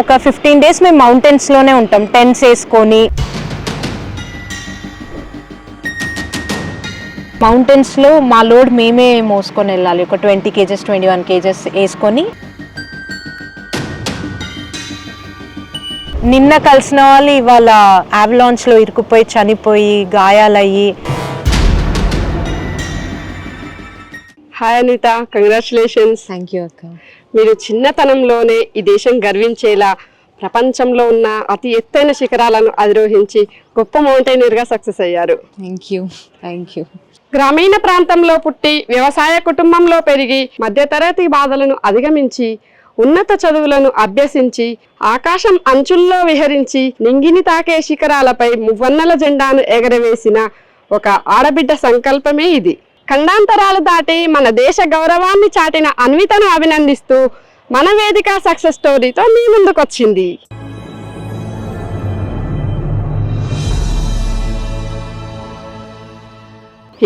ఒక fifteen days మేము మౌంటైన్స్లోనే ఉంటాం టెంట్స్ వేసుకొని. మౌంటైన్స్లో మా లోడ్ మేమే మోసుకొని వెళ్ళాలి. ఒక twenty kgs twenty one kgs వేసుకొని. నిన్న కలిసిన వాళ్ళు ఇవాళ avalanche లో ఇరుక్కుపోయి చనిపోయి గాయాలయ్యి. Hi Anitha congratulations thank you అక్క. మీరు చిన్నతనంలోనే ఈ దేశం గర్వించేలా ప్రపంచంలో ఉన్న అతి ఎత్తైన శిఖరాలను అధిరోహించి గొప్ప మౌంటైనర్గా సక్సెస్ అయ్యారు. థ్యాంక్ యూ థ్యాంక్ యూ గ్రామీణ ప్రాంతంలో పుట్టి వ్యవసాయ కుటుంబంలో పెరిగి మధ్యతరగతి బాధలను అధిగమించి ఉన్నత చదువులను అభ్యసించి ఆకాశం అంచుల్లో విహరించి నింగిని తాకే శిఖరాలపై మువ్వన్నెల జెండాను ఎగరవేసిన ఒక ఆడబిడ్డ సంకల్పమే ఇది. ఖండాంతరాలు దాటి మన దేశ గౌరవాన్ని చాటిన అన్వితను అభినందిస్తూ మన వేదిక సక్సెస్ స్టోరీతో మీ ముందుకొచ్చింది.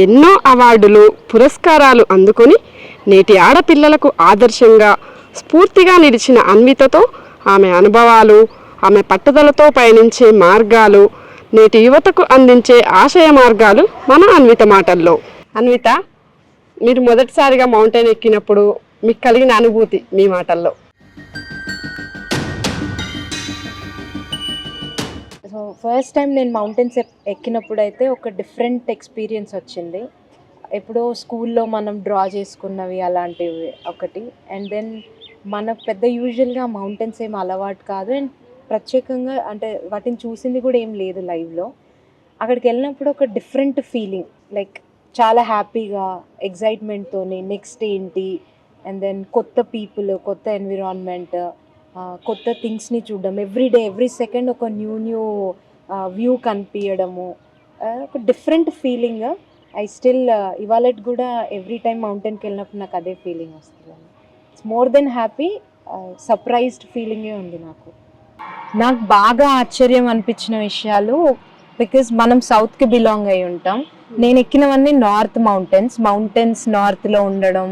ఎన్నో అవార్డులు పురస్కారాలు అందుకొని నేటి ఆడపిల్లలకు ఆదర్శంగా స్ఫూర్తిగా నిలిచిన అన్వితతో ఆమె అనుభవాలు ఆమె పట్టుదలతో పయనించే మార్గాలు నేటి యువతకు అందించే ఆశయ మార్గాలు మన అన్విత మాటల్లో. అన్విత మీరు మొదటిసారిగా మౌంటైన్ ఎక్కినప్పుడు మీకు కలిగిన అనుభూతి మీ మాటల్లో. సో ఫస్ట్ టైం నేను మౌంటైన్స్ ఎక్కినప్పుడు అయితే ఒక డిఫరెంట్ ఎక్స్పీరియన్స్ వచ్చింది. ఎప్పుడో స్కూల్లో మనం డ్రా చేసుకున్నవి అలాంటివి ఒకటి. అండ్ దెన్ మన పెద్ద యూజువల్గా మౌంటైన్స్ ఏం అలవాటు కాదు. అండ్ ప్రత్యేకంగా అంటే వాటిని చూసింది కూడా ఏం లేదు లైవ్లో అక్కడికి వెళ్ళినప్పుడు ఒక డిఫరెంట్ ఫీలింగ్ లైక్ చాలా హ్యాపీగా ఎగ్జైట్మెంట్తోని నెక్స్ట్ ఏంటి? అండ్ దెన్ కొత్త పీపుల్ కొత్త ఎన్విరాన్మెంట్ కొత్త థింగ్స్ని చూడడం. ఎవ్రీ డే ఎవ్రీ సెకండ్ ఒక న్యూ న్యూ వ్యూ కనిపించడము ఒక డిఫరెంట్ ఫీలింగ్ ఐ స్టిల్ ఇవాళ కూడా ఎవ్రీ టైం మౌంటైన్కి వెళ్ళినప్పుడు నాకు అదే ఫీలింగ్ వస్తుంది. It's more than happy surprised ఫీలింగే ఉంది నాకు. నాకు బాగా ఆశ్చర్యం అనిపించిన విషయాలు బికాజ్ మనం సౌత్కి బిలాంగ్ అయి ఉంటాం. నేను ఎక్కినవన్నీ నార్త్ మౌంటైన్స్ మౌంటైన్స్ నార్త్లో ఉండడం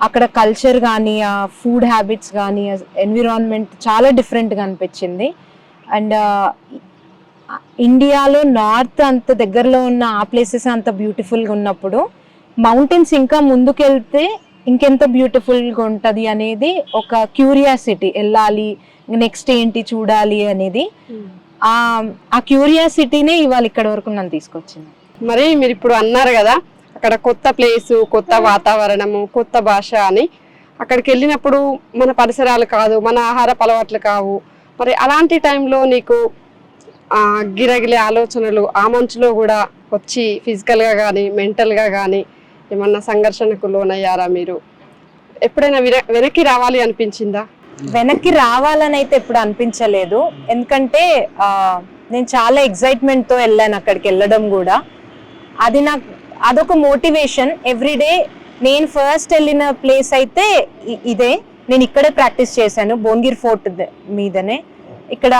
అక్కడ కల్చర్ కానీ ఆ ఫుడ్ హ్యాబిట్స్ కానీ ఎన్విరాన్మెంట్ చాలా డిఫరెంట్గా అనిపించింది. అండ్ ఇండియాలో నార్త్ అంత దగ్గరలో ఉన్న ఆ ప్లేసెస్ అంత బ్యూటిఫుల్గా ఉన్నప్పుడు మౌంటైన్స్ ఇంకా ముందుకెళ్తే ఇంకెంత బ్యూటిఫుల్గా ఉంటుంది అనేది ఒక క్యూరియాసిటీ వెళ్ళాలి నెక్స్ట్ ఏంటి చూడాలి అనేది. ఆ ఆ క్యూరియాసిటీనే ఇవాళ ఇక్కడ వరకు నన్ను తీసుకొచ్చింది. మరి మీరు ఇప్పుడు అన్నారు కదా అక్కడ కొత్త ప్లేసు కొత్త వాతావరణము కొత్త భాష అని. అక్కడికి వెళ్ళినప్పుడు మన పరిసరాలు కాదు మన ఆహార అలవాట్లు కావు. మరి అలాంటి టైంలో నీకు ఆ, గిరగిలే ఆలోచనలు ఆ మంచులో కూడా వచ్చి ఫిజికల్గా కానీ మెంటల్గా కానీ ఏమన్నా సంఘర్షణకు లోనయ్యారా మీరు? ఎప్పుడైనా వెనక్కి రావాలి అనిపించిందా? వెనక్కి రావాలని అయితే ఎప్పుడు అనిపించలేదు. ఎందుకంటే నేను చాలా ఎక్సైట్మెంట్తో వెళ్ళాను అక్కడికి వెళ్ళడం కూడా. అది నాకు అదొక మోటివేషన్. ఎవ్రీడే నేను ఫస్ట్ వెళ్ళిన ప్లేస్ అయితే ఇదే. నేను ఇక్కడే ప్రాక్టీస్ చేశాను భువనగిరి ఫోర్ట్ మీదనే. ఇక్కడ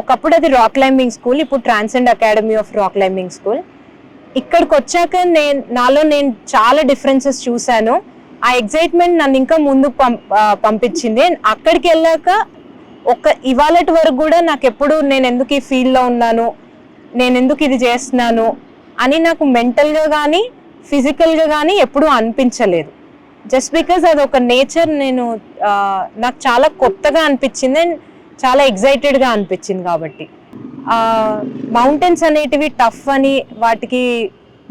ఒకప్పుడు అది రాక్ క్లైంబింగ్ స్కూల్ ఇప్పుడు Transcend Academy of Rock Climbing School ఇక్కడికి వచ్చాక నేను నాలో నేను చాలా డిఫరెన్సెస్ చూశాను. ఆ ఎగ్జైట్మెంట్ నన్ను ఇంకా ముందుకు పంప్ పంపించింది. అక్కడికి వెళ్ళాక ఒక ఇవాళటి వరకు కూడా నాకు ఎప్పుడు నేను ఎందుకు ఈ ఫీల్డ్లో ఉన్నాను? నేను ఎందుకు ఇది చేస్తున్నాను? అని నాకు మెంటల్గా కానీ ఫిజికల్గా కానీ ఎప్పుడూ అనిపించలేదు. జస్ట్ బికాజ్ అది ఒక నేచర్ నేను నాకు చాలా కొత్తగా అనిపించింది అండ్ చాలా ఎగ్జైటెడ్గా అనిపించింది కాబట్టి. మౌంటైన్స్ అనేటివి టఫ్ అని వాటికి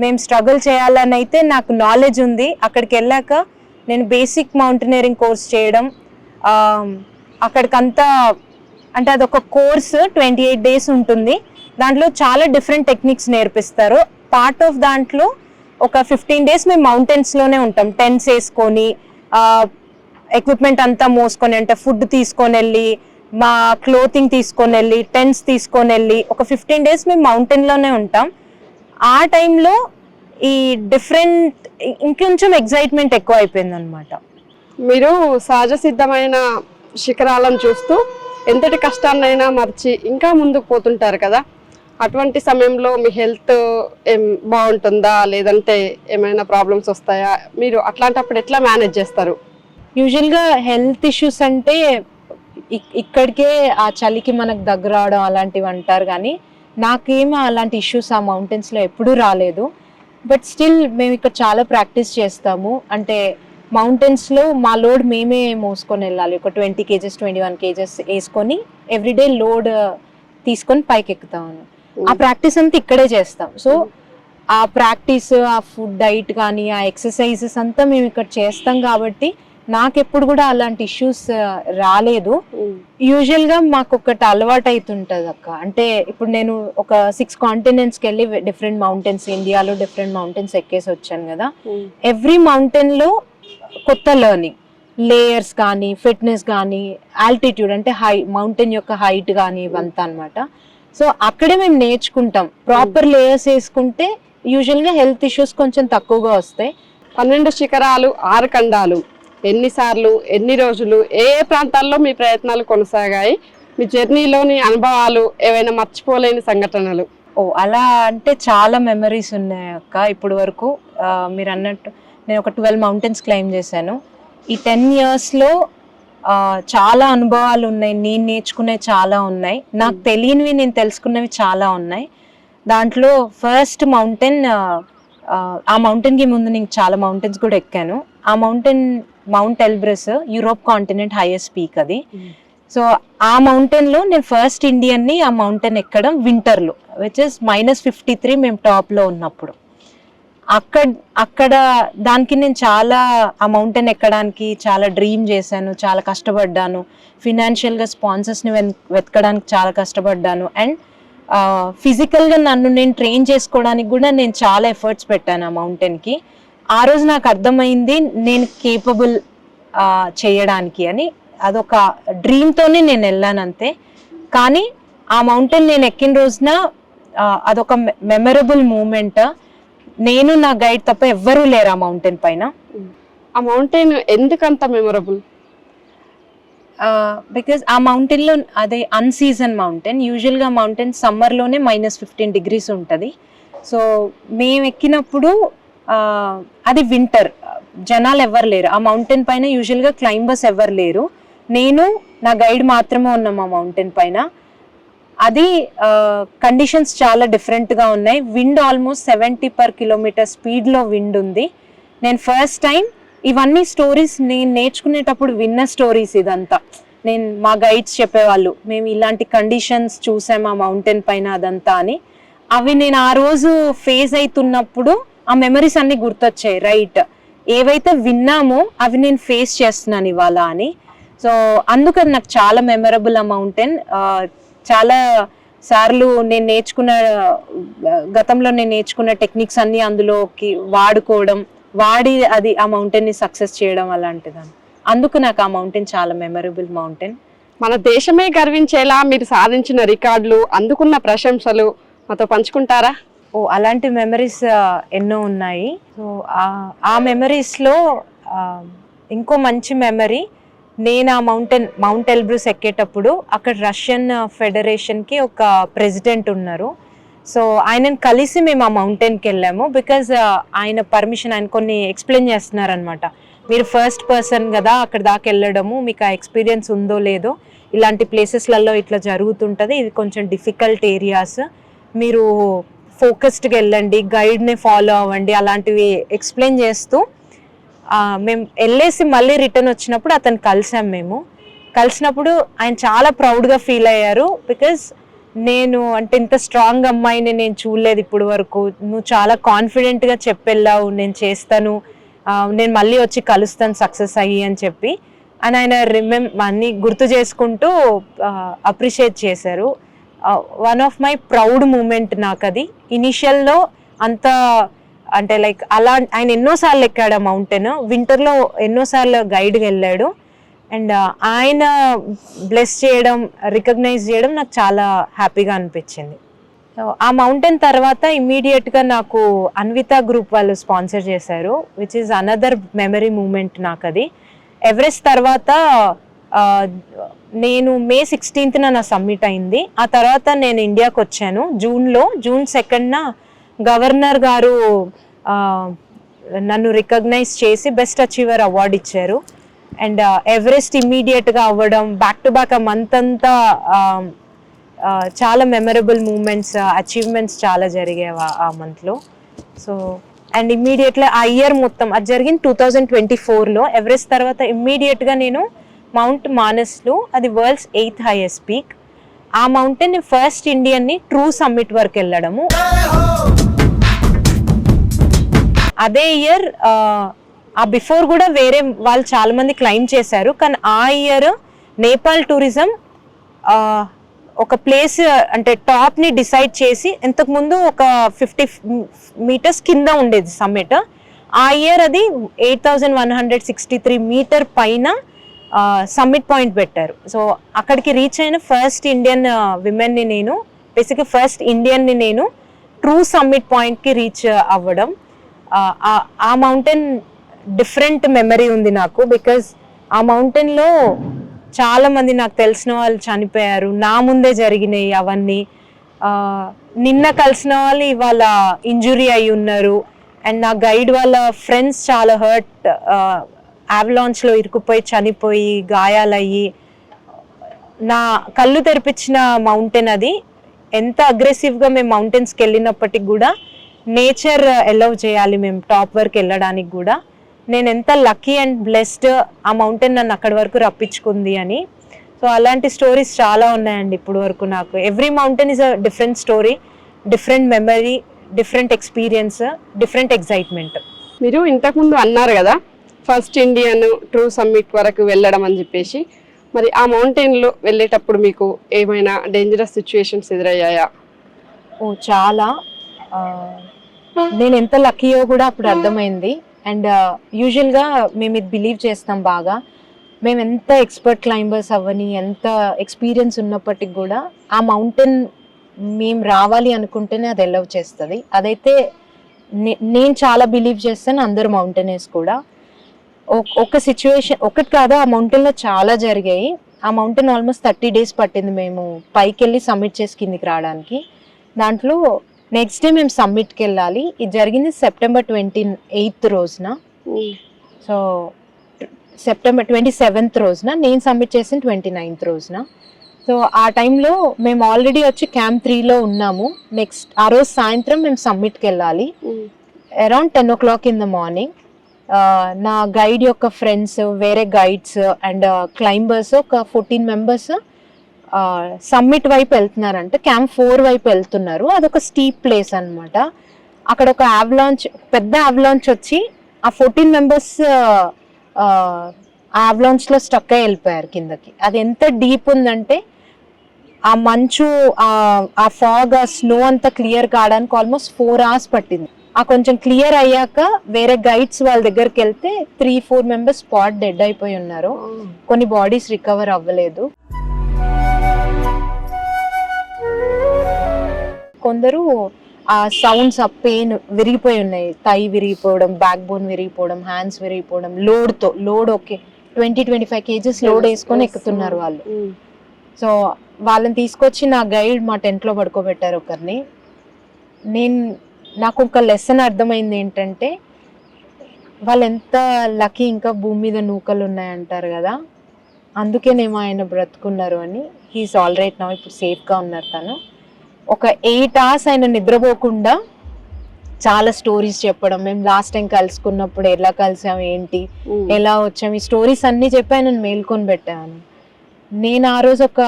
మేము స్ట్రగుల్ చేయాలని అయితే నాకు నాలెడ్జ్ ఉంది. అక్కడికి వెళ్ళాక నేను బేసిక్ మౌంటైనరింగ్ కోర్స్ చేయడం అక్కడికంతా అంటే అదొక కోర్స్ ట్వంటీ ఎయిట్ డేస్ ఉంటుంది. దాంట్లో చాలా డిఫరెంట్ టెక్నిక్స్ నేర్పిస్తారు. పార్ట్ ఆఫ్ దాంట్లో ఒక ఫిఫ్టీన్ డేస్ మేము మౌంటైన్స్లోనే ఉంటాం. టెంట్స్ వేసుకొని ఎక్విప్మెంట్ అంతా మోసుకొని అంటే ఫుడ్ తీసుకొని వెళ్ళి మా క్లోతింగ్ తీసుకొని వెళ్ళి టెంట్స్ తీసుకొని వెళ్ళి ఒక ఫిఫ్టీన్ డేస్ మేము మౌంటైన్లోనే ఉంటాం. ఆ టైంలో ఈ డిఫరెంట్ ఇంకొంచెం ఎగ్జైట్మెంట్ ఎక్కువ అయిపోయింది అనమాట మీరు సహజ సిద్ధమైన శిఖరాలను చూస్తూ ఎంతటి కష్టాన్నైనా మర్చి ఇంకా ముందుకు పోతుంటారు కదా. అటువంటి సమయంలో మీ హెల్త్ ఏం బాగుంటుందా? లేదంటే ఏమైనా ప్రాబ్లమ్స్ వస్తాయా? మీరు అట్లాంటప్పుడు ఎట్లా మేనేజ్ చేస్తారు? యూజువల్గా హెల్త్ ఇష్యూస్ అంటే ఇక్- ఇక్కడికే ఆ చలికి మనకు దగ్గర అవడం అలాంటివి అంటారు కానీ నాకేమీ అలాంటి ఇష్యూస్ ఆ మౌంటైన్స్లో ఎప్పుడూ రాలేదు. బట్ స్టిల్ మేము ఇక్కడ చాలా ప్రాక్టీస్ చేస్తాము. అంటే మౌంటైన్స్లో మా లోడ్ మేమే మోసుకొని వెళ్ళాలి. ఒక twenty kgs twenty one kgs వేసుకొని ఎవ్రీడే లోడ్ తీసుకొని పైకి ఎక్కుతాము ఆ ప్రాక్టీస్ అంతా ఇక్కడే చేస్తాం. సో ఆ ప్రాక్టీస్ ఆ ఫుడ్ డైట్ కానీ ఆ ఎక్సర్సైజెస్ అంతా మేము ఇక్కడ చేస్తాం కాబట్టి నాకెప్పుడు కూడా అలాంటి ఇష్యూస్ రాలేదు. యూజువల్గా మాకు ఒకటి అలవాటు అవుతుంటది అక్క. అంటే ఇప్పుడు నేను ఒక సిక్స్ కాంటినెంట్స్కి వెళ్ళి డిఫరెంట్ మౌంటైన్స్ ఇండియాలో డిఫరెంట్ మౌంటైన్స్ ఎక్కేసి వచ్చాను కదా. ఎవ్రీ మౌంటైన్లో కొత్త లెర్నింగ్. లేయర్స్ కానీ ఫిట్నెస్ కానీ ఆల్టిట్యూడ్ అంటే హై మౌంటైన్ యొక్క హైట్ కానీ ఇవంతా అన్నమాట. సో అక్కడే మేము నేర్చుకుంటాం. ప్రాపర్ లేయర్స్ వేసుకుంటే యూజువల్గా హెల్త్ ఇష్యూస్ కొంచెం తక్కువగా వస్తాయి. పన్నెండు శిఖరాలు ఆరు ఖండాలు. ఎన్నిసార్లు ఎన్ని రోజులు ఏ ఏ ప్రాంతాల్లో మీ ప్రయత్నాలు కొనసాగాయి? మీ జర్నీలోని అనుభవాలు ఏవైనా మర్చిపోలేని సంఘటనలు? ఓ అలా అంటే చాలా మెమరీస్ ఉన్నాయి అక్క. ఇప్పుడు వరకు మీరు అన్నట్టు నేను ఒక ట్వెల్వ్ మౌంటైన్స్ క్లైమ్ చేశాను. ఈ టెన్ ఇయర్స్లో చాలా అనుభవాలు ఉన్నాయి. నేను నేర్చుకునే చాలా ఉన్నాయి. నాకు తెలియనివి నేను తెలుసుకున్నవి చాలా ఉన్నాయి. దాంట్లో ఫస్ట్ మౌంటైన్ ఆ మౌంటైన్కి ముందు నేను చాలా మౌంటైన్స్ కూడా ఎక్కాను. ఆ mountain mount Elbrus Europe continent highest peak అది. సో ఆ మౌంటైన్లో నేను ఫస్ట్ ఇండియన్ని ఆ మౌంటైన్ ఎక్కడం వింటర్లో which is minus fifty three మేము టాప్లో ఉన్నప్పుడు. అక్కడ అక్కడ దానికి నేను చాలా ఆ మౌంటైన్ ఎక్కడానికి చాలా డ్రీమ్ చేశాను చాలా కష్టపడ్డాను. ఫినాన్షియల్గా స్పాన్సర్స్ని వెన్- వెతకడానికి చాలా కష్టపడ్డాను. అండ్ ఫిజికల్గా నన్ను నేను ట్రైన్ చేసుకోవడానికి కూడా నేను చాలా ఎఫర్ట్స్ పెట్టాను ఆ మౌంటైన్కి ఆ రోజు నాకు అర్థమైంది నేను కేపబుల్ చేయడానికి అని. అదొక డ్రీమ్తోనే నేను వెళ్ళాను అంతే. కానీ ఆ మౌంటైన్ నేను ఎక్కిన రోజున అదొక మెమరబుల్ మూమెంట్ నేను నా గైడ్ తప్ప ఎవ్వరూ లేరు ఆ మౌంటైన్ పైన. ఆ మౌంటైన్ ఎందుకంత మెమొరబుల్ బికాజ్ ఆ mountain లో అదే అన్సీజన్ మౌంటైన్ యూజువల్గా మౌంటైన్ సమ్మర్లోనే మైనస్ ఫిఫ్టీన్ డిగ్రీస్ ఉంటుంది. సో మేము ఎక్కినప్పుడు అది వింటర్ జనాలు ఎవ్వరు లేరు. ఆ మౌంటైన్ పైన యూజువల్గా క్లైంబర్స్ ఎవ్వరు లేరు. నేను నా గైడ్ మాత్రమే ఉన్నాం ఆ మౌంటైన్ పైన. అది కండిషన్స్ చాలా డిఫరెంట్గా ఉన్నాయి. Wind almost seventy per kilometre స్పీడ్లో విండ్ ఉంది. నేను ఫస్ట్ టైం ఇవన్నీ స్టోరీస్ నేను నేర్చుకునేటప్పుడు విన్న స్టోరీస్ ఇదంతా. నేను మా గైడ్స్ చెప్పేవాళ్ళు మేము ఇలాంటి కండిషన్స్ చూసాం ఆ మౌంటైన్ పైన అదంతా అని. అవి నేను ఆ రోజు ఫేస్ అవుతున్నప్పుడు ఆ మెమరీస్ అన్ని గుర్తొచ్చాయి. రైట్ ఏవైతే విన్నామో అవి నేను ఫేస్ చేస్తున్నాను ఇవాళ అని. సో అందుకని నాకు చాలా మెమరబుల్ ఆ మౌంటైన్ చాలా సార్లు నేను నేర్చుకున్న గతంలో నేను నేర్చుకున్న టెక్నిక్స్ అన్ని అందులోకి వాడుకోవడం వాడి అది ఆ mountain ని సక్సెస్ చేయడం అలాంటిదని అందుకు నాకు ఆ మౌంటైన్ చాలా మెమరబుల్ మౌంటైన్. మన దేశమే గర్వించేలా మీరు సాధించిన రికార్డులు అందుకున్న ప్రశంసలు మాతో పంచుకుంటారా? ఓ అలాంటి మెమరీస్ ఎన్నో ఉన్నాయి. సో ఆ- ఆ మెమరీస్లో ఇంకో మంచి మెమరీ నేను ఆ మౌంటైన్ మౌంట్ ఎల్బ్రూస్ ఎక్కేటప్పుడు అక్కడ రష్యన్ ఫెడరేషన్కి ఒక ప్రెసిడెంట్ ఉన్నారు. సో ఆయనను కలిసి మేము ఆ మౌంటైన్కి వెళ్ళాము బికాజ్ ఆయన పర్మిషన్ ఆయన కొన్ని ఎక్స్ప్లెయిన్ చేస్తున్నారనమాట మీరు ఫస్ట్ పర్సన్ కదా అక్కడ దాకా వెళ్ళడము మీకు ఆ ఎక్స్పీరియన్స్ ఉందో లేదో ఇలాంటి ప్లేసెస్లలో ఇట్లా జరుగుతుంటుంది ఇది కొంచెం డిఫికల్ట్ ఏరియాస్. మీరు ఫోకస్డ్గా వెళ్ళండి గైడ్ని ఫాలో అవ్వండి అలాంటివి ఎక్స్ప్లెయిన్ చేస్తూ మేము వెళ్ళేసి మళ్ళీ రిటర్న్ వచ్చినప్పుడు అతను కలిసాం మేము. కలిసినప్పుడు ఆయన చాలా ప్రౌడ్గా ఫీల్ అయ్యారు బికాజ్ నేను అంటే ఇంత స్ట్రాంగ్ అమ్మాయిని నేను చూడలేదు ఇప్పుడు వరకు. నువ్వు చాలా కాన్ఫిడెంట్గా చెప్పెళ్ళావు నేను చేస్తాను నేను మళ్ళీ వచ్చి కలుస్తాను సక్సెస్ అయ్యి అని చెప్పి. అని ఆయన రిమెం అన్ని గుర్తు చేసుకుంటూ అప్రిషియేట్ చేశారు. One of my proud moment నాకు అది ఇనిషియల్లో అంత అంటే లైక్ అలా ఆయన ఎన్నోసార్లు ఎక్కాడు ఆ మౌంటైన్ వింటర్లో ఎన్నోసార్లు గైడ్గా వెళ్ళాడు. అండ్ uh, ఆయన బ్లెస్ చేయడం రికగ్నైజ్ చేయడం నాకు చాలా హ్యాపీగా అనిపించింది. ఆ మౌంటైన్ తర్వాత ఇమ్మీడియట్గా నాకు అన్విత గ్రూప్ వాళ్ళు స్పాన్సర్ చేశారు which is another memory moment నాకు అది ఎవరెస్ట్ తర్వాత uh, నేను మే సిక్స్టీన్త్న నా సబ్మిట్ అయింది. ఆ తర్వాత నేను ఇండియాకి వచ్చాను. జూన్లో జూన్ సెకండ్న గవర్నర్ గారు నన్ను రికగ్నైజ్ చేసి బెస్ట్ అచీవర్ అవార్డు ఇచ్చారు. అండ్ ఎవరెస్ట్ ఇమ్మీడియట్గా అవ్వడం బ్యాక్ టు బ్యాక్ ఆ మంత్ అంతా చాలా మెమరబుల్ మూమెంట్స్ అచీవ్మెంట్స్ చాలా జరిగాయి ఆ- మంత్లో సో అండ్ ఇమ్మీడియట్లీ ఆ ఇయర్ మొత్తం అది జరిగింది టూ థౌజండ్ ట్వంటీ ఫోర్లో ఎవరెస్ట్ తర్వాత ఇమ్మీడియట్గా నేను మౌంట్ మానస్లో అది వరల్డ్స్ ఎయిత్ హైయెస్ట్ పీక్. ఆ మౌంటైన్ ఫస్ట్ ఇండియన్ని ట్రూ సమ్మిట్ వరకు వెళ్ళడము. అదే ఇయర్ ఆ బిఫోర్ కూడా వేరే వాళ్ళు చాలా మంది క్లైమ్ చేశారు. కానీ ఆ ఇయర్ నేపాల్ టూరిజం ఒక ప్లేస్ అంటే టాప్ని డిసైడ్ చేసి ఇంతకుముందు ఒక ఫిఫ్టీ మీటర్స్ కింద ఉండేది సమ్మిట్ ఆ ఇయర్ అది eight thousand one hundred sixty three metre పైన సమ్మిట్ పాయింట్ పెట్టారు. సో అక్కడికి రీచ్ అయిన ఫస్ట్ ఇండియన్ విమెన్ని నేను బేసిక్గా ఫస్ట్ ఇండియన్ని నేను ట్రూ సమ్మిట్ పాయింట్కి రీచ్ అవ్వడం. ఆ- మౌంటైన్ డిఫరెంట్ మెమరీ ఉంది నాకు బికాజ్ ఆ మౌంటైన్లో చాలా మంది నాకు తెలిసిన వాళ్ళు చనిపోయారు. నా ముందే జరిగినాయి అవన్నీ. నిన్న కలిసిన వాళ్ళు ఇవాళ ఇంజురీ అయి ఉన్నారు. అండ్ నా గైడ్ వాళ్ళ ఫ్రెండ్స్ చాలా హర్ట్లో ఇరుకుపోయి చనిపోయి గాయాలయ్యి. నా కళ్ళు తెరిపించిన మౌంటైన్ అది. ఎంత అగ్రెసివ్గా మేము మౌంటైన్స్కి వెళ్ళినప్పటికి కూడా నేచర్ ఎలవ్ చేయాలి మేము టాప్ వరకు వెళ్ళడానికి కూడా. నేను ఎంత లక్కీ అండ్ బ్లెస్డ్ ఆ మౌంటైన్ నన్ను అక్కడి వరకు రప్పించుకుంది అని. సో అలాంటి స్టోరీస్ చాలా ఉన్నాయండి ఇప్పుడు వరకు నాకు. Every mountain is a different story different memory different experience different excitement మీరు ఇంతకుముందు అన్నారు కదా ఫస్ట్ ఇండియన్ ట్రూ సమ్మిట్ వరకు వెళ్ళడం అని చెప్పేసి. మరి ఆ మౌంటైన్లో వెళ్ళేటప్పుడు మీకు ఏమైనా డేంజరస్ సిచ్యువేషన్స్ ఎదురయ్యాయా? ఓ చాలా. నేను ఎంత లక్కీయో కూడా అప్పుడు అర్థమైంది. అండ్ యూజువల్గా మేము ఇది బిలీవ్ చేస్తాం బాగా. మేము ఎంత ఎక్స్పర్ట్ క్లైంబర్స్ అవ్వని ఎంత ఎక్స్పీరియన్స్ ఉన్నప్పటికి కూడా ఆ మౌంటైన్ మేము రావాలి అనుకుంటేనే అది ఎలవ్ చేస్తుంది. అదైతే నే- నేను చాలా బిలీవ్ చేస్తాను అందరు మౌంటైనర్స్ కూడా. ఒక సిచ్యువేషన్ ఒకటి కాదు ఆ మౌంటైన్లో చాలా జరిగాయి. ఆ మౌంటైన్ ఆల్మోస్ట్ థర్టీ డేస్ పట్టింది మేము పైకి వెళ్ళి సబ్మిట్ చేసి కిందికి రావడానికి. దాంట్లో నెక్స్ట్ డే మేము సబ్మిట్కి వెళ్ళాలి. ఇది జరిగింది సెప్టెంబర్ ట్వంటీ ఎయిత్ రోజున. సో సెప్టెంబర్ ట్వంటీ సెవెంత్ రోజున నేను సబ్మిట్ చేసిన ట్వంటీ నైన్త్ రోజున. సో ఆ టైంలో మేము ఆల్రెడీ వచ్చి క్యాంప్ త్రీలో ఉన్నాము. నెక్స్ట్ ఆ రోజు సాయంత్రం మేము సబ్మిట్కి వెళ్ళాలి. Around ten o'clock in the morning నా గైడ్ యొక్క ఫ్రెండ్స్ వేరే గైడ్స్ అండ్ క్లైంబర్స్ ఒక ఫోర్టీన్ మెంబర్స్ సమ్మిట్ వైపు వెళ్తున్నారంట క్యాంప్ ఫోర్ వైపు వెళ్తున్నారు. అదొక స్టీప్ ప్లేస్ అన్నమాట. అక్కడ ఒక అవలాంచ్ పెద్ద అవలాంచ్ వచ్చి ఆ ఫోర్టీన్ మెంబర్స్లో స్టక్ అయి వెళ్ళిపోయారు కిందకి. అది ఎంత డీప్ ఉందంటే ఆ మంచు ఆ- ఆ ఫాగ్ ఆ స్నో అంతా క్లియర్ కావడానికి ఆల్మోస్ట్ ఫోర్ అవర్స్ పట్టింది. ఆ కొంచెం క్లియర్ అయ్యాక వేరే గైడ్స్ వాళ్ళ దగ్గరికి వెళ్తే three four members spot dead అయిపోయి ఉన్నారు. కొన్ని బాడీస్ రికవర్ అవ్వలేదు. కొందరు ఆ సౌండ్స్ ఆ పెయిన్ విరిగిపోయి ఉన్నాయి. తై విరిగిపోవడం బ్యాక్ బోన్ విరిగిపోవడం హ్యాండ్స్ విరిగిపోవడం లోడ్తో load okay. Twenty twenty five kgs load వేసుకొని ఎక్కుతున్నారు వాళ్ళు. సో వాళ్ళని తీసుకొచ్చి నా గైడ్ మా tent లో పడుకోబెట్టారు ఒకరిని. నేను నాకు ఒక లెసన్ అర్థమైంది ఏంటంటే వాళ్ళు ఎంత లక్కీ ఇంకా భూమి మీద నూకలు ఉన్నాయంటారు కదా. అందుకేనేమో ఆయన బ్రతుకున్నారు అని. హీస్ ఆల్ రైట్ నా ఇప్పుడు సేఫ్గా ఉన్నారు తను. ఒక ఎయిట్ అవర్స్ ఆయన నిద్రపోకుండా చాలా స్టోరీస్ చెప్పడం. మేము లాస్ట్ టైం కలుసుకున్నప్పుడు ఎలా కలిసాం ఏంటి ఎలా వచ్చాం ఈ స్టోరీస్ అన్నీ చెప్పి ఆయన మేల్కొని పెట్టాను. నేను ఆ రోజు ఒక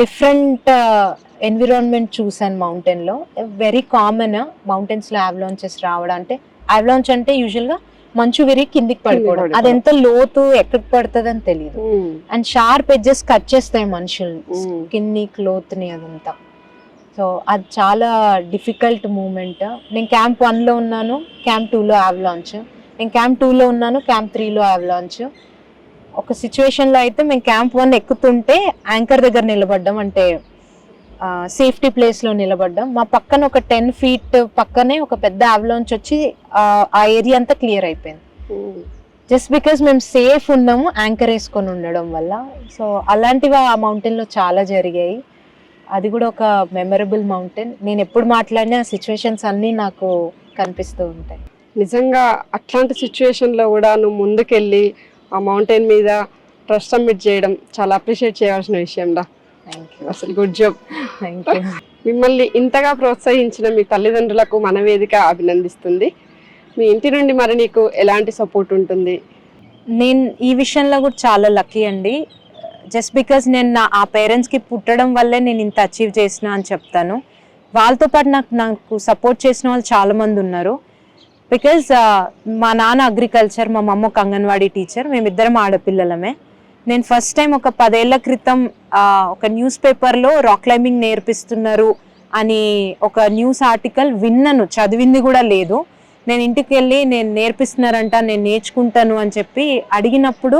డిఫరెంట్ ఎన్విరాన్మెంట్ చూసాను మౌంటైన్లో. వెరీ కామన్ మౌంటైన్స్లో అవలాంచెస్ రావడం అంటే అవలాంచ్ అంటే యూజువల్గా మంచు విరిగి కిందికి పడిపోవడం. అది ఎంత లోతు ఎక్కడికి పడుతుంది అని తెలియదు అండ్ షార్ప్ ఎడ్జెస్ కట్ చేస్తాయి మనుషుల్ని. Mm. స్కిన్ని క్లోత్ని అదంతా. సో అది చాలా డిఫికల్ట్ మూమెంట్. నేను క్యాంప్ వన్లో ఉన్నాను క్యాంప్ టూలో లాంచ్. నేను క్యాంప్ టూలో ఉన్నాను క్యాంప్ త్రీలో లాంచ్. ఒక సిచ్యువేషన్లో అయితే మేము క్యాంప్ వన్ ఎక్కుతుంటే యాంకర్ దగ్గర నిలబడ్డాం. అంటే సేఫ్టీ ప్లేస్లో నిలబడ్డాం. మా పక్కన ఒక టెన్ ఫీట్ పక్కనే ఒక పెద్ద అవలాంచ్ వచ్చి ఆ, ఆ ఏరియా అంతా క్లియర్ అయిపోయింది. జస్ట్ బికాస్ మేము సేఫ్ ఉన్నాము యాంకర్ వేసుకొని ఉండడం వల్ల. సో అలాంటివి ఆ మౌంటైన్లో చాలా జరిగాయి. అది కూడా ఒక మెమరబుల్ మౌంటైన్ నేను ఎప్పుడు మాట్లాడినా సిచ్యువేషన్స్ అన్నీ నాకు కనిపిస్తూ ఉంటాయి. నిజంగా అట్లాంటి సిచ్యువేషన్లో కూడా నువ్వు ముందుకెళ్ళి ఆ మౌంటైన్ మీద ట్రస్ట్ సబ్మిట్ చేయడం చాలా అప్రిషియేట్ చేయాల్సిన విషయం రా. అసలు గుడ్ జాబ్ థ్యాంక్ యూ మిమ్మల్ని ఇంతగా ప్రోత్సహించిన మీ తల్లిదండ్రులకు మన వేదిక అభినందిస్తుంది. మీ ఇంటి నుండి మరి నీకు ఎలాంటి సపోర్ట్ ఉంటుంది? నేను ఈ విషయంలో కూడా చాలా లక్కీ అండి. జస్ట్ బికాస్ నేను నా ఆ పేరెంట్స్కి పుట్టడం వల్లే నేను ఇంత అచీవ్ చేసిన అని చెప్తాను. వాళ్ళతో పాటు నాకు నాకు సపోర్ట్ చేసిన వాళ్ళు చాలామంది ఉన్నారు. బికాజ్ uh, మా నాన్న అగ్రికల్చర్ మా మమ్మ ఒక అంగన్వాడీ టీచర్ మేమిద్దరం ఆడపిల్లలమే. నేను ఫస్ట్ టైం ఒక పదేళ్ళ క్రితం ఒక న్యూస్ పేపర్లో రాక్ క్లైంబింగ్ నేర్పిస్తున్నారు అని ఒక న్యూస్ ఆర్టికల్ విన్నాను. చదివింది కూడా లేదు. నేను ఇంటికి వెళ్ళి నేను నేర్పిస్తున్నారంట నేను నేర్చుకుంటాను అని చెప్పి అడిగినప్పుడు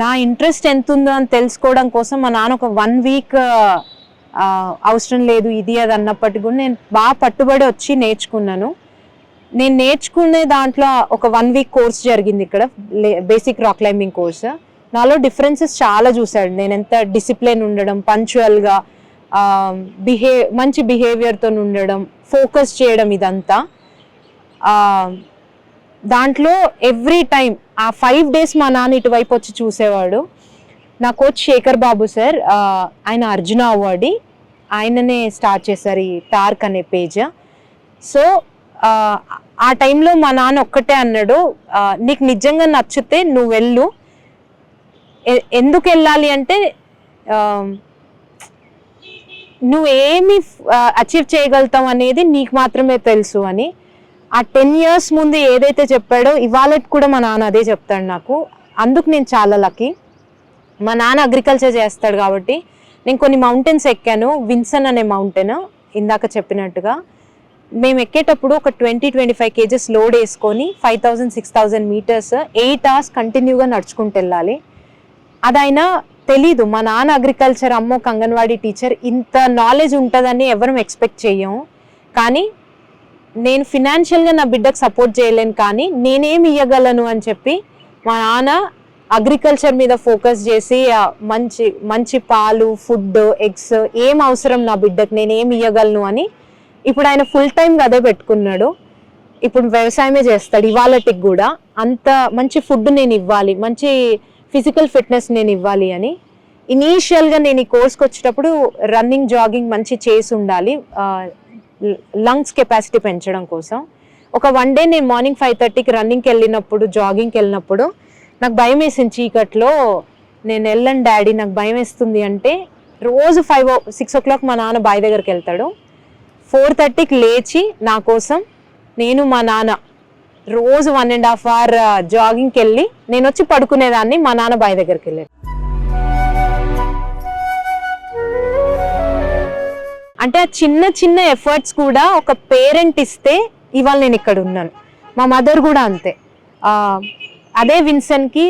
నా ఇంట్రెస్ట్ ఎంత ఉందో అని తెలుసుకోవడం కోసం మా నాన్న ఒక వన్ వీక్ అవసరం లేదు ఇది అది అన్నప్పటికీ కూడా నేను బాగా పట్టుబడి వచ్చి నేర్చుకున్నాను. నేను నేర్చుకునే దాంట్లో ఒక వన్ వీక్ కోర్స్ జరిగింది ఇక్కడ బేసిక్ రాక్ క్లైంబింగ్ కోర్స్ నాలో డిఫరెన్సెస్ చాలా చూశాడు. నేను ఎంత డిసిప్లిన్ ఉండడం పంచువల్గా బిహేవ్ మంచి బిహేవియర్తో ఉండడం ఫోకస్ చేయడం ఇదంతా. దాంట్లో ఎవ్రీ టైం ఆ ఫైవ్ డేస్ మా నాన్న ఇటువైపు వచ్చి చూసేవాడు. నా కోచ్ శేఖర్ బాబు సార్ ఆయన అర్జున అవార్డి. ఆయననే స్టార్ట్ చేశారు ఈ టార్క్ అనే పేజ్. సో ఆ, టైంలో మా నాన్న ఒక్కటే అన్నాడు నీకు నిజంగా నచ్చితే నువ్వు వెళ్ళు. ఎందుకు వెళ్ళాలి అంటే నువ్వు ఏమి అచీవ్ చేయగలుగుతావు అనేది నీకు మాత్రమే తెలుసు అని. ఆ టెన్ ఇయర్స్ ముందు ఏదైతే చెప్పాడో ఇవాళ కూడా మా నాన్న అదే చెప్తాడు నాకు. అందుకు నేను చాలా లక్కీ మా నాన్న అగ్రికల్చర్ చేస్తాడు కాబట్టి నేను కొన్ని మౌంటైన్స్ ఎక్కాను. విన్సన్ అనే మౌంటైన్ ఇందాక చెప్పినట్టుగా. మేము ఎక్కేటప్పుడు ఒక twenty twenty five kgs load వేసుకొని five thousand six thousand metres eight hours కంటిన్యూగా నడుచుకుంటూ వెళ్ళాలి. అదైనా తెలీదు మా నాన్న అగ్రికల్చర్ అమ్మో కంగన్వాడి టీచర్ ఇంత నాలెడ్జ్ ఉంటుందని ఎవరం ఎక్స్పెక్ట్ చేయము కానీ నేను ఫినాన్షియల్గా నా బిడ్డకు సపోర్ట్ చేయలేను కానీ నేనేం ఇవ్వగలను అని చెప్పి మా నాన్న అగ్రికల్చర్ మీద ఫోకస్ చేసి మంచి మంచి పాలు ఫుడ్ ఎగ్స్ ఏం అవసరం నా బిడ్డకు నేను ఏమి ఇవ్వగలను అని ఇప్పుడు ఆయన ఫుల్ టైం అదే పెట్టుకున్నాడు. ఇప్పుడు వ్యవసాయమే చేస్తాడు ఇవాళటికి కూడా. అంత మంచి ఫుడ్ నేను ఇవ్వాలి మంచి ఫిజికల్ ఫిట్నెస్ నేను ఇవ్వాలి అని ఇనీషియల్గా నేను ఈ కోర్స్కి వచ్చేటప్పుడు రన్నింగ్ జాగింగ్ మంచి చేసి ఉండాలి. లంగ్స్ కెపాసిటీ పెంచడం కోసం. ఒక వన్ డే నేను మార్నింగ్ ఫైవ్ థర్టీకి రన్నింగ్కి వెళ్ళినప్పుడు జాగింగ్కి వెళ్ళినప్పుడు నాకు భయం వేసింది చీకట్లో. నేను వెళ్ళను డాడీ నాకు భయం వేస్తుంది అంటే రోజు ఫైవ్ సిక్స్ ఓ క్లాక్ మా నాన్న బాయ్ దగ్గరికి వెళ్తాడు. ఫోర్ థర్టీకి లేచి నా కోసం నేను మా నాన్న రోజు వన్ అండ్ హాఫ్ అవర్ జాగింగ్కి వెళ్ళి నేను వచ్చి పడుకునేదాన్ని మా నాన్న బాయ్ దగ్గరికి వెళ్ళాను అంటే ఆ చిన్న చిన్న ఎఫర్ట్స్ కూడా ఒక పేరెంట్ ఇస్తే ఇవాళ నేను ఇక్కడ ఉన్నాను. మా మదర్ కూడా అంతే. అదే విన్సన్కి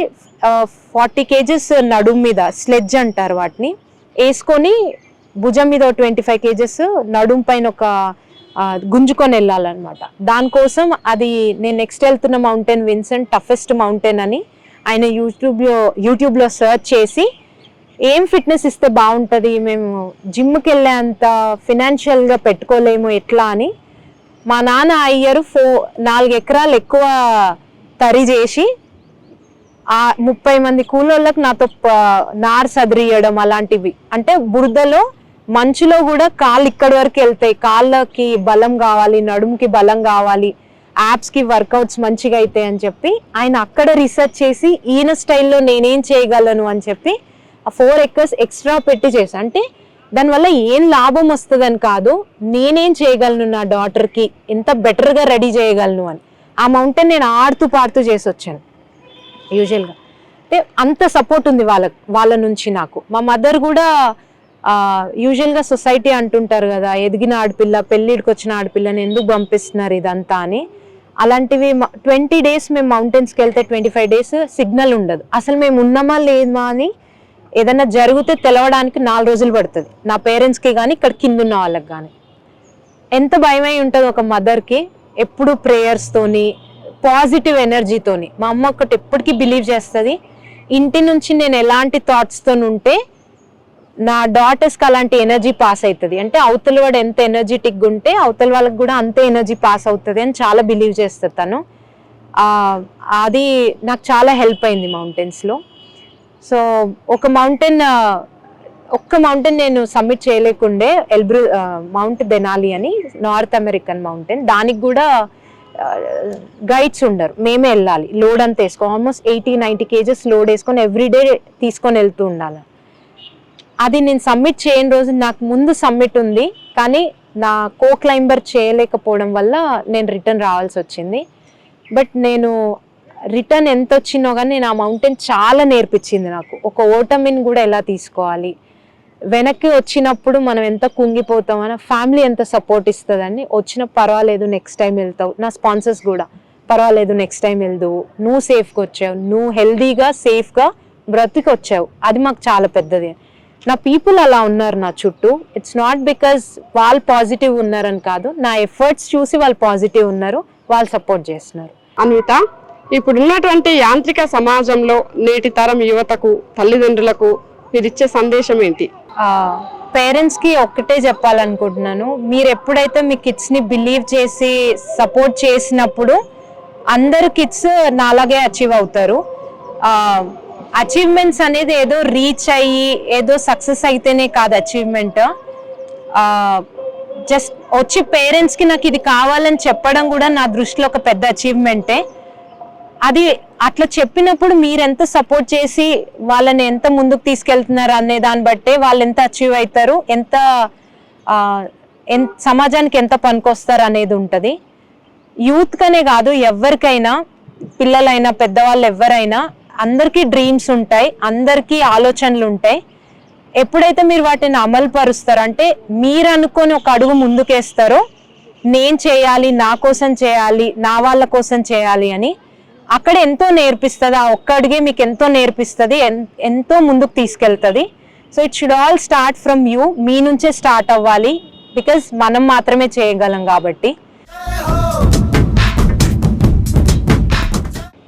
ఫార్టీ కేజెస్ నడుము మీద స్లెడ్జ్ అంటారు వాటిని వేసుకొని భుజం మీద ట్వంటీ ఫైవ్ కేజెస్ నడుము పైన ఒక గుంజుకొని వెళ్ళాలన్నమాట. దానికోసం అది నేను నెక్స్ట్ వెళ్తున్న మౌంటైన్ విన్సన్ టఫెస్ట్ మౌంటైన్ అని ఆయన యూట్యూబ్లో యూట్యూబ్లో సెర్చ్ చేసి ఏం ఫిట్నెస్ ఇస్తే బాగుంటుంది? మేము జిమ్కి వెళ్ళేంత ఫినాన్షియల్గా పెట్టుకోలేము ఎట్లా అని మా నాన్న ఆ ఇయర్ ఫో నాలుగు ఎకరాలు ఎక్కువ తరి చేసి ఆ ముప్పై మంది కూలోళ్ళకి నాతో నార్ సదిరియడం అలాంటివి. అంటే బురదలో మంచులో కూడా కాళ్ళు ఇక్కడి వరకు వెళ్తాయి. కాళ్ళకి బలం కావాలి నడుముకి బలం కావాలి యాప్స్కి వర్కౌట్స్ మంచిగా అవుతాయి అని చెప్పి ఆయన అక్కడ రీసెర్చ్ చేసి ఈయన స్టైల్లో నేనేం చేయగలను అని చెప్పి ఆ ఫోర్ ఎక్కర్స్ ఎక్స్ట్రా పెట్టి చేశా అంటే దానివల్ల ఏం లాభం వస్తుందని కాదు నేనేం చేయగలను నా డాటర్కి ఎంత బెటర్గా రెడీ చేయగలను అని. ఆ మౌంటైన్ నేను ఆడుతూ పాడుతూ చేసి వచ్చాను యూజువల్గా అంటే అంత సపోర్ట్ ఉంది వాళ్ళ వాళ్ళ నుంచి నాకు. మా మదర్ కూడా యూజువల్గా సొసైటీ అంటుంటారు కదా ఎదిగిన ఆడపిల్ల పెళ్ళిడికి వచ్చిన ఆడపిల్లని ఎందుకు పంపిస్తున్నారు ఇదంతా అని. అలాంటివి ట్వంటీ డేస్ మేము మౌంటైన్స్కి వెళ్తే ట్వంటీ ఫైవ్ డేస్ సిగ్నల్ ఉండదు. అసలు మేము ఉన్నామా లేమా అని ఏదైనా జరిగితే తెలవడానికి నాలుగు రోజులు పడుతుంది. నా పేరెంట్స్కి కానీ ఇక్కడ కింద ఉన్న వాళ్ళకి కానీ ఎంత భయమై ఉంటుంది ఒక మదర్కి ఎప్పుడు ప్రేయర్స్తోని పాజిటివ్ ఎనర్జీతోని మా అమ్మ ఒకటి ఎప్పటికీ బిలీవ్ చేస్తుంది ఇంటి నుంచి నేను ఎలాంటి థాట్స్తో ఉంటే నా డాటర్స్కి అలాంటి ఎనర్జీ పాస్ అవుతుంది అంటే అవతల వాడు ఎంత ఎనర్జెటిక్గా ఉంటే అవతల వాళ్ళకి కూడా అంతే ఎనర్జీ పాస్ అవుతుంది అని చాలా బిలీవ్ చేస్తుంది తను. అది నాకు చాలా హెల్ప్ అయింది మౌంటైన్స్లో సో ఒక మౌంటైన్ ఒక్క మౌంటైన్ నేను సబ్మిట్ చేయలేకుండే ఎల్బ్రు మౌంట్ దెనాలి అని నార్త్ అమెరికన్ మౌంటైన్ దానికి కూడా గైడ్స్ ఉండరు. మేమే వెళ్ళాలి. లోడ్ అంతా వేసుకో almost eighty ninety kgs load వేసుకొని ఎవ్రీడే తీసుకొని వెళ్తూ ఉండాలి. అది నేను సబ్మిట్ చేయని రోజు నాకు ముందు సబ్మిట్ ఉంది కానీ నా కో క్లైంబర్ చేయలేకపోవడం వల్ల నేను రిటర్న్ రావాల్సి వచ్చింది. బట్ నేను రిటర్న్ ఎంత వచ్చినో కానీ నేను ఆ మౌంటైన్ చాలా నేర్పించింది నాకు. ఒక ఓటమిని కూడా ఎలా తీసుకోవాలి? వెనక్కి వచ్చినప్పుడు మనం ఎంత కుంగిపోతామని ఫ్యామిలీ ఎంత సపోర్ట్ ఇస్తుందని వచ్చిన పర్వాలేదు నెక్స్ట్ టైం వెళ్తావు. నా స్పాన్సర్స్ కూడా పర్వాలేదు నెక్స్ట్ టైం వెళ్దు. నువ్వు సేఫ్గా వచ్చావు. నువ్వు హెల్దీగా సేఫ్గా బ్రతికి వచ్చావు. అది మాకు చాలా పెద్దది. నా పీపుల్ అలా ఉన్నారు నా చుట్టూ. ఇట్స్ నాట్ బికాస్ వాళ్ళు పాజిటివ్ ఉన్నారని కాదు. నా ఎఫర్ట్స్ చూసి వాళ్ళు పాజిటివ్ ఉన్నారు. వాళ్ళు సపోర్ట్ చేస్తున్నారు. అనిత? ఇప్పుడున్నటువంటి యాంత్రిక సమాజంలో నేటి తరం యువతకు తల్లిదండ్రులకు మీరిచ్చే సందేశం ఏంటి? పేరెంట్స్కి ఒక్కటే చెప్పాలనుకుంటున్నాను. మీరు ఎప్పుడైతే మీ కిడ్స్ని బిలీవ్ చేసి సపోర్ట్ చేసినప్పుడు అందరు కిడ్స్ నాలాగే అచీవ్ అవుతారు. అచీవ్మెంట్స్ అనేది ఏదో రీచ్ అయ్యి ఏదో సక్సెస్ అయితేనే కాదు అచీవ్మెంట్ జస్ట్ వచ్చి పేరెంట్స్కి నాకు ఇది కావాలని చెప్పడం కూడా నా దృష్టిలో ఒక పెద్ద అచీవ్మెంటే అది అట్లా చెప్పినప్పుడు మీరు ఎంత సపోర్ట్ చేసి వాళ్ళని ఎంత ముందుకు తీసుకెళ్తున్నారు అనే దాన్ని బట్టే వాళ్ళు ఎంత అచీవ్ అవుతారు ఎంత సమాజానికి ఎంత పనికొస్తారు అనేది ఉంటుంది. యూత్కనే కాదు ఎవరికైనా పిల్లలైనా పెద్దవాళ్ళు ఎవరైనా అందరికీ డ్రీమ్స్ ఉంటాయి అందరికీ ఆలోచనలు ఉంటాయి. ఎప్పుడైతే మీరు వాటిని అమలు పరుస్తారో అంటే మీరు అనుకొని ఒక అడుగు ముందుకేస్తారో నేను చేయాలి నా కోసం చేయాలి నా వాళ్ళ కోసం చేయాలి అని అక్కడ ఎంతో నేర్పిస్తుంది ఆ ఒక్క అడుగే మీకు ఎంతో నేర్పిస్తుంది ఎంతో ముందుకు తీసుకెళ్తుంది. So it should all start from you మీ నుంచే స్టార్ట్ అవ్వాలి. బికాస్ మనం మాత్రమే చేయగలం కాబట్టి.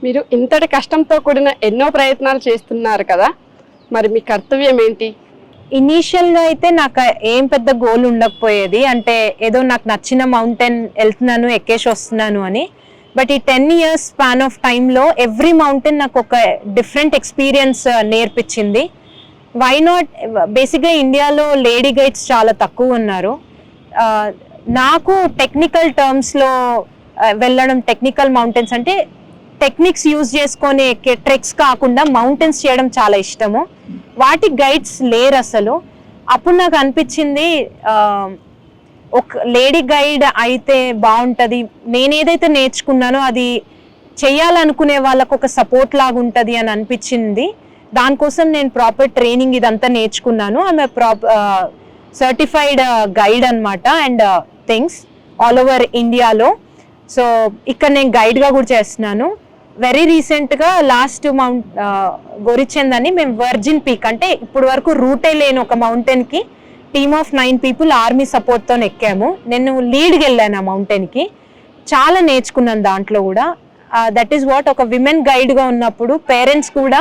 మీరు ఇంతటి కష్టంతో కూడిన ఎన్నో ప్రయత్నాలు చేస్తున్నారు కదా. మరి మీ కర్తవ్యం ఏంటి? ఇనీషియల్గా అయితే నాకు ఏం పెద్ద గోల్ ఉండకపోయేది. అంటే ఏదో నాకు నచ్చిన మౌంటైన్ వెళ్తున్నాను ఎక్కేసి వస్తున్నాను అని. బట్ ఈ టెన్ ఇయర్స్ స్పాన్ ఆఫ్ టైంలో ఎవ్రీ మౌంటైన్ నాకు ఒక డిఫరెంట్ ఎక్స్పీరియన్స్ uh, నేర్పించింది. వై నాట్ బేసిక్గా ఇండియాలో లేడీ గైడ్స్ చాలా తక్కువ ఉన్నారు. Uh, నాకు టెక్నికల్ టర్మ్స్లో uh, వెళ్ళడం టెక్నికల్ మౌంటైన్స్ అంటే టెక్నిక్స్ యూజ్ చేసుకొని ట్రెక్స్ కాకుండా మౌంటైన్స్ చేయడం చాలా ఇష్టము. వాటి గైడ్స్ లేరు అసలు అప్పుడు నాకు అనిపించింది ఒక లేడీ గైడ్ అయితే బాగుంటుంది. నేను ఏదైతే నేర్చుకున్నానో అది చేయాలనుకునే వాళ్ళకు ఒక సపోర్ట్ లాగా ఉంటుంది అని అనిపించింది. దానికోసం నేను ప్రాపర్ ట్రైనింగ్ ఇదంతా నేర్చుకున్నాను. ఆమె ప్రాప్ సర్టిఫైడ్ గైడ్ అనమాట అండ్ థింగ్స్ ఆల్ ఓవర్ ఇండియాలో సో ఇక్కడ నేను గైడ్గా కూడా చేస్తున్నాను. వెరీ రీసెంట్గా లాస్ట్ మౌంట్ గోరిచంద్ మేము వర్జిన్ పీక్ అంటే ఇప్పుడు వరకు రూటే లేని ఒక మౌంటైన్కి team of nine people army సపోర్ట్తో ఎక్కాము. నేను లీడ్కి వెళ్ళాను ఆ మౌంటైన్కి చాలా నేర్చుకున్నాను దాంట్లో కూడా. దట్ ఈస్ వాట్ ఒక విమెన్ గైడ్గా ఉన్నప్పుడు పేరెంట్స్ కూడా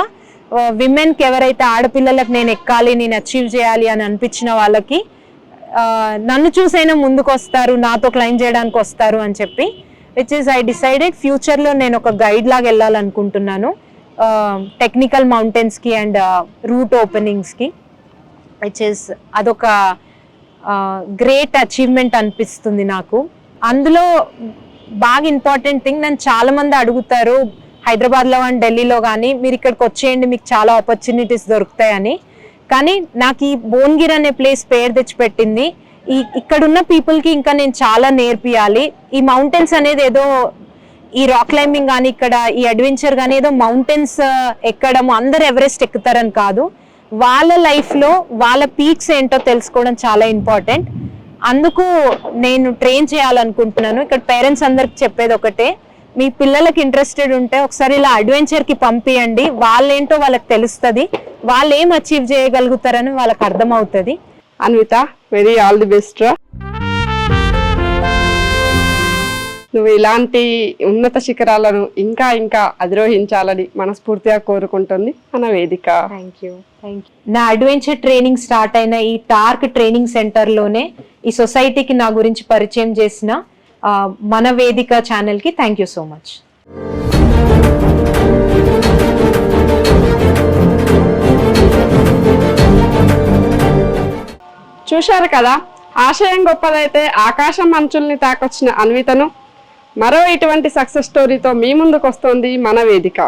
విమెన్కి ఎవరైతే ఆడపిల్లలకు నేను ఎక్కాలి నేను అచీవ్ చేయాలి అని అనిపించిన వాళ్ళకి నన్ను చూసైనా ముందుకు వస్తారు నాతో క్లైమ్ చేయడానికి వస్తారు అని చెప్పి విచ్ ఈస్ ఐ డిసైడెడ్ ఫ్యూచర్లో నేను ఒక గైడ్ లాగా వెళ్ళాలనుకుంటున్నాను. టెక్నికల్ మౌంటైన్స్కి అండ్ రూట్ ఓపెనింగ్స్కి విచ్ ఇస్ అదొక గ్రేట్ అచీవ్మెంట్ అనిపిస్తుంది నాకు. అందులో బాగా ఇంపార్టెంట్ థింగ్ నన్ను చాలా మంది అడుగుతారు హైదరాబాద్లో కానీ ఢిల్లీలో కానీ మీరు ఇక్కడికి వచ్చేయండి మీకు చాలా ఆపర్చునిటీస్ దొరుకుతాయని. కానీ నాకు ఈ భువనగిరి అనే ప్లేస్ పేరు తెచ్చిపెట్టింది. ఈ ఇక్కడున్న పీపుల్కి ఇంకా నేను చాలా నేర్పియాలి. ఈ మౌంటైన్స్ అనేది ఏదో ఈ రాక్ క్లైంబింగ్ కానీ ఇక్కడ ఈ అడ్వెంచర్ కానీ ఏదో మౌంటైన్స్ ఎక్కడం అందరు ఎవరెస్ట్ ఎక్కుతారని కాదు. వాళ్ళ లైఫ్లో వాళ్ళ పీక్స్ ఏంటో తెలుసుకోవడం చాలా ఇంపార్టెంట్ అందుకు నేను ట్రైన్ చేయాలనుకుంటున్నాను. ఇక్కడ పేరెంట్స్ అందరికి చెప్పేది ఒకటే మీ పిల్లలకి ఇంట్రెస్టెడ్ ఉంటే ఒకసారి ఇలా అడ్వెంచర్కి పంపియండి. వాళ్ళేంటో వాళ్ళకి తెలుస్తుంది. వాళ్ళు ఏం అచీవ్ చేయగలుగుతారని వాళ్ళకి అర్థమవుతుంది. Anvitha very all the best నువ్వు ఇలాంటి ఉన్నత శిఖరాలను ఇంకా ఇంకా అధిరోహించాలని మనస్ఫూర్తిగా కోరుకుంటుంది మన వేదిక. థ్యాంక్ యూ నా అడ్వెంచర్ ట్రైనింగ్ స్టార్ట్ అయిన ఈ టార్క్ ట్రైనింగ్ సెంటర్లోనే ఈ సొసైటీకి నా గురించి పరిచయం చేసిన మన వేదిక ఛానల్కి థ్యాంక్ యూ సో మచ్ చూశారు కదా ఆశయం గొప్పదైతే ఆకాశం అంచుల్ని తాకొచ్చిన అన్వితను మరో ఇటువంటి సక్సెస్ స్టోరీతో మీ ముందుకు వస్తోంది మన వేదిక.